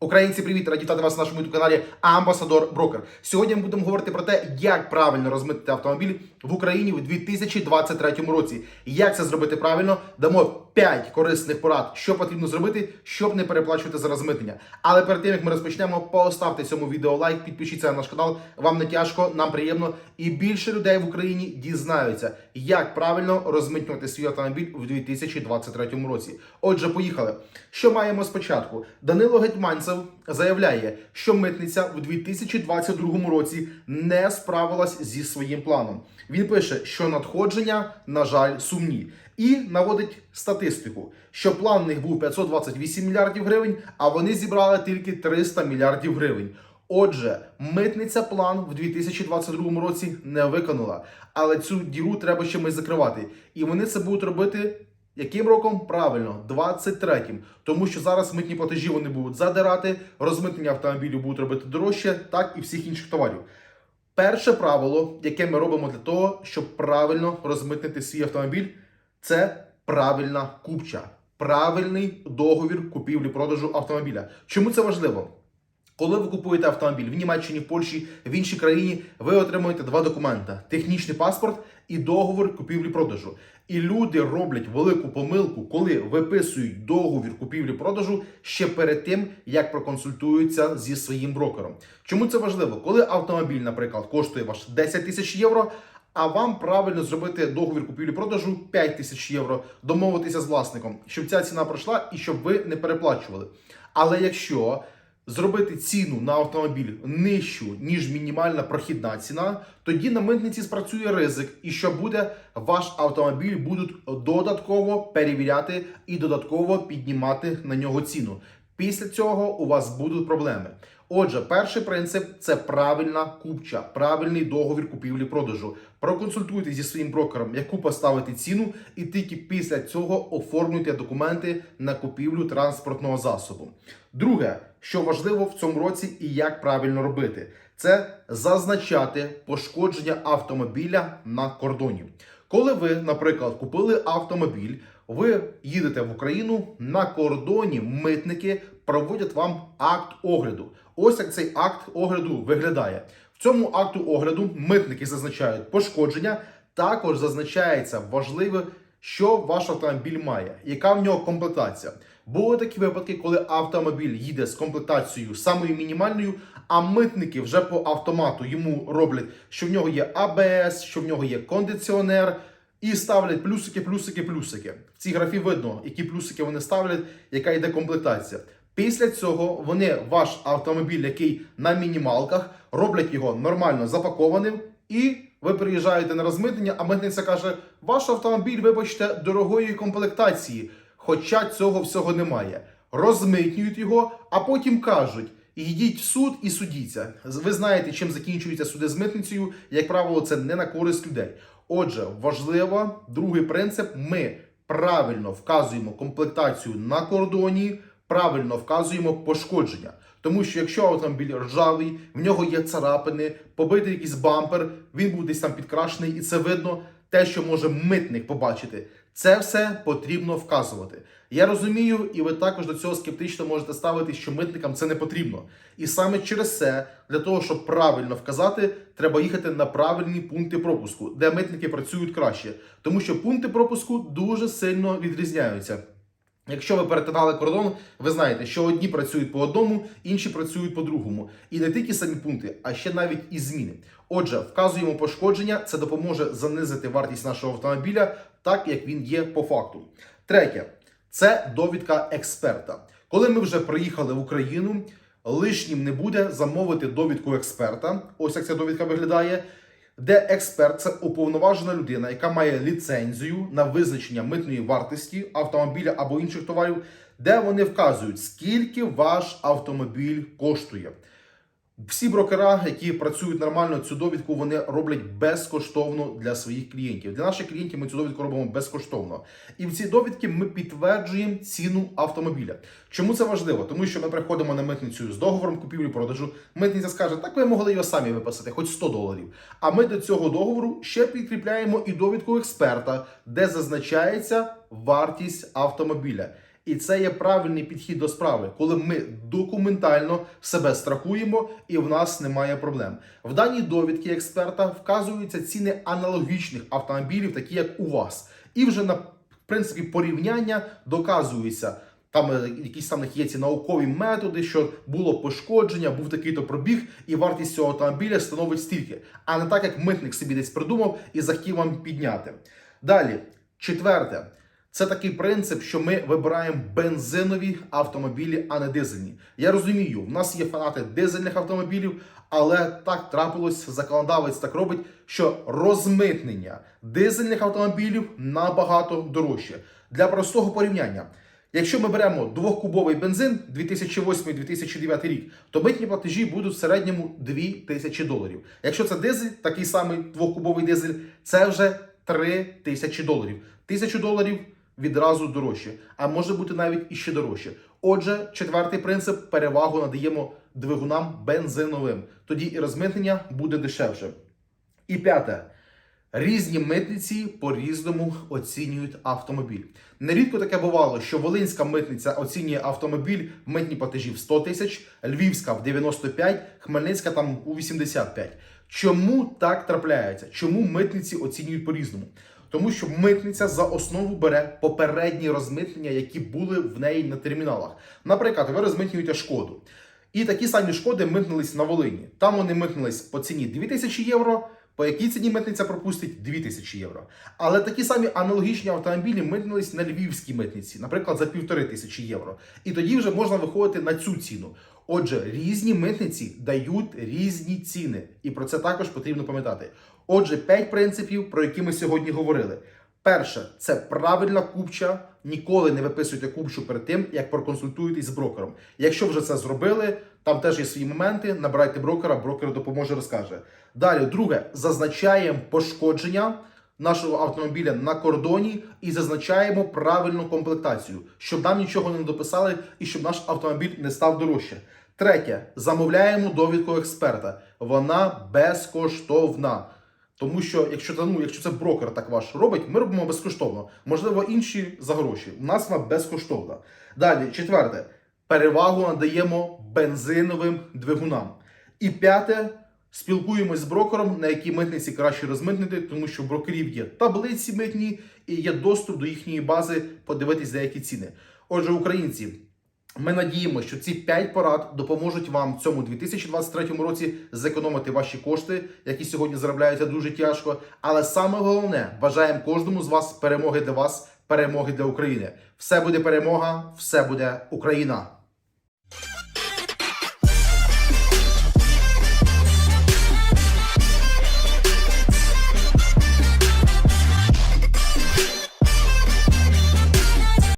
Українці, привіт! Раді вітати вас на нашому каналі Амбасадор Брокер. Сьогодні ми будемо говорити про те, як правильно розмитити автомобіль в Україні у 2023 році. Як це зробити правильно? Дамо 5 корисних порад, що потрібно зробити, щоб не переплачувати за розмитнення. Але перед тим як ми розпочнемо, поставте цьому відео лайк, підпишіться на наш канал. Вам не тяжко, нам приємно. І більше людей в Україні дізнаються, як правильно розмитнювати свій автомобіль у 2023 році. Отже, поїхали. Що маємо спочатку? Данило Гетьманцев заявляє, що митниця у 2022 році не справилась зі своїм планом. Він пише, що надходження, на жаль, сумні. І наводить статистику, що план них був 528 мільярдів гривень, а вони зібрали тільки 300 мільярдів гривень. Отже, митниця план в 2022 році не виконала, але цю діру треба ще ми закривати. І вони це будуть робити яким роком? Правильно, 23-м. Тому що зараз митні платежі вони будуть задирати, розмитнення автомобілів будуть робити дорожче, так і всіх інших товарів. Перше правило, яке ми робимо для того, щоб правильно розмитнити свій автомобіль, це правильна купча, правильний договір купівлі-продажу автомобіля. Чому це важливо? Коли ви купуєте автомобіль в Німеччині, в Польщі, в іншій країні, ви отримуєте два документи: технічний паспорт і договір купівлі-продажу. І люди роблять велику помилку, коли виписують договір купівлі-продажу ще перед тим, як проконсультуються зі своїм брокером. Чому це важливо? Коли автомобіль, наприклад, коштує ваш 10 тисяч євро. А вам правильно зробити договір купівлі-продажу 5 тисяч євро, домовитися з власником, щоб ця ціна пройшла і щоб ви не переплачували. Але якщо зробити ціну на автомобіль нижчу, ніж мінімальна прохідна ціна, тоді на митниці спрацює ризик, і що буде, ваш автомобіль будуть додатково перевіряти і додатково піднімати на нього ціну. Після цього у вас будуть проблеми. Отже, перший принцип це правильна купча, правильний договір купівлі-продажу. Проконсультуйте зі своїм брокером, яку поставити ціну, і тільки після цього оформлюйте документи на купівлю транспортного засобу. Друге, що важливо в цьому році і як правильно робити, це зазначати пошкодження автомобіля на кордоні. Коли ви, наприклад, купили автомобіль, ви їдете в Україну на кордоні, митники проводять вам акт огляду. Ось як цей акт огляду виглядає. В цьому акту огляду митники зазначають пошкодження, також зазначається важливе, що ваш автомобіль має, яка в нього комплектація. Були такі випадки, коли автомобіль їде з комплектацією самою мінімальною, а митники вже по автомату йому роблять, що в нього є АБС, що в нього є кондиціонер. І ставлять плюсики, плюсики, плюсики. В цій графі видно, які плюсики вони ставлять, яка йде комплектація. Після цього вони ваш автомобіль, який на мінімалках, роблять його нормально запакованим, і ви приїжджаєте на розмитнення, а митниця каже: ваш автомобіль, вибачте, дорогої комплектації. Хоча цього всього немає. Розмитнюють його, а потім кажуть: йдіть в суд і судіться. Ви знаєте, чим закінчуються суди з митницею. Як правило, це не на користь людей. Отже, важливо, другий принцип: ми правильно вказуємо комплектацію на кордоні, правильно вказуємо пошкодження. Тому що якщо автомобіль ржавий, в нього є царапини, побитий якийсь бампер, він був десь там підкрашений, і це видно те, що може митник побачити. Це все потрібно вказувати. Я розумію, і ви також до цього скептично можете ставити, що митникам це не потрібно. І саме через це, для того, щоб правильно вказати, треба їхати на правильні пункти пропуску, де митники працюють краще, тому що пункти пропуску дуже сильно відрізняються. Якщо ви перетинали кордон, ви знаєте, що одні працюють по одному, інші працюють по другому. І не тільки самі пункти, а ще навіть і зміни. Отже, вказуємо пошкодження, це допоможе занизити вартість нашого автомобіля, так як він є по факту. Третє це довідка експерта. Коли ми вже приїхали в Україну, лишнім не буде замовити довідку експерта. Ось як ця довідка виглядає. Де експерт це уповноважена людина, яка має ліцензію на визначення митної вартості автомобіля або інших товарів, де вони вказують, скільки ваш автомобіль коштує. Всі брокера, які працюють нормально, цю довідку вони роблять безкоштовно для своїх клієнтів. Для наших клієнтів ми цю довідку робимо безкоштовно. І в цій довідці ми підтверджуємо ціну автомобіля. Чому це важливо? Тому що ми приходимо на митницю з договором купівлі-продажу. Митниця скаже, так ви могли його самі виписати, хоч 100 доларів. А ми до цього договору ще підкріпляємо і довідку експерта, де зазначається вартість автомобіля. І це є правильний підхід до справи, коли ми документально себе страхуємо і в нас немає проблем. В даній довідці експерта вказуються ціни аналогічних автомобілів, такі як у вас, і вже на принципі порівняння доказується. Там е, якісь там є ці наукові методи, що було пошкодження, був такий-то пробіг, і вартість цього автомобіля становить стільки, а не так, як митник собі десь придумав і захотів вам підняти. Далі, четверте, це такий принцип, що ми вибираємо бензинові автомобілі, а не дизельні. Я розумію, в нас є фанати дизельних автомобілів, але так трапилось, законодавець так робить, що розмитнення дизельних автомобілів набагато дорожче. Для простого порівняння. Якщо ми беремо двохкубовий бензин 2008-2009 рік, то митні платежі будуть в середньому 2000 доларів. Якщо це дизель, такий самий двохкубовий дизель, це вже 3000 доларів. 1000 доларів відразу дорожче, а може бути навіть іще дорожче. Отже, четвертий принцип перевагу надаємо двигунам бензиновим. Тоді і розмитнення буде дешевше. І п'яте. Різні митниці по-різному оцінюють автомобіль. Нерідко таке бувало, що Волинська митниця оцінює автомобіль митні платежі в 100 тисяч, Львівська в 95, Хмельницька там у 85. Чому так трапляється? Чому митниці оцінюють по-різному? Тому що митниця за основу бере попередні розмитнення, які були в неї на терміналах. Наприклад, ви розмитнюєте шкоду. І такі самі шкоди митнились на Волині. Там вони митнились по ціні 2000 євро. По якій ціні митниця пропустить 2000 євро. Але такі самі аналогічні автомобілі митнились на львівській митниці, наприклад, за півтори тисячі євро. І тоді вже можна виходити на цю ціну. Отже, різні митниці дають різні ціни, і про це також потрібно пам'ятати. Отже, п'ять принципів, про які ми сьогодні говорили. Перше, це правильна купча. Ніколи не виписуйте купчу перед тим, як проконсультуєтесь з брокером. Якщо вже це зробили, там теж є свої моменти. Набирайте брокера, брокер допоможе, розкаже. Далі, друге, зазначаємо пошкодження нашого автомобіля на кордоні і зазначаємо правильну комплектацію, щоб нам нічого не дописали і щоб наш автомобіль не став дорожче. Третє, замовляємо довідку експерта. Вона безкоштовна. Тому що якщо це, ну, якщо це брокер так ваш робить, ми робимо безкоштовно. Можливо, інші за гроші. У нас вона безкоштовна. Далі, четверте, перевагу надаємо бензиновим двигунам. І п'яте, спілкуємось з брокером, на якій митниці краще розмитнити, тому що в брокерів є таблиці митні і є доступ до їхньої бази подивитись деякі ціни. Отже, українці. Ми надіємося, що ці 5 порад допоможуть вам в цьому 2023 році зекономити ваші кошти, які сьогодні заробляються дуже тяжко. Але саме головне, бажаємо кожному з вас перемоги для вас, перемоги для України. Все буде перемога, все буде Україна.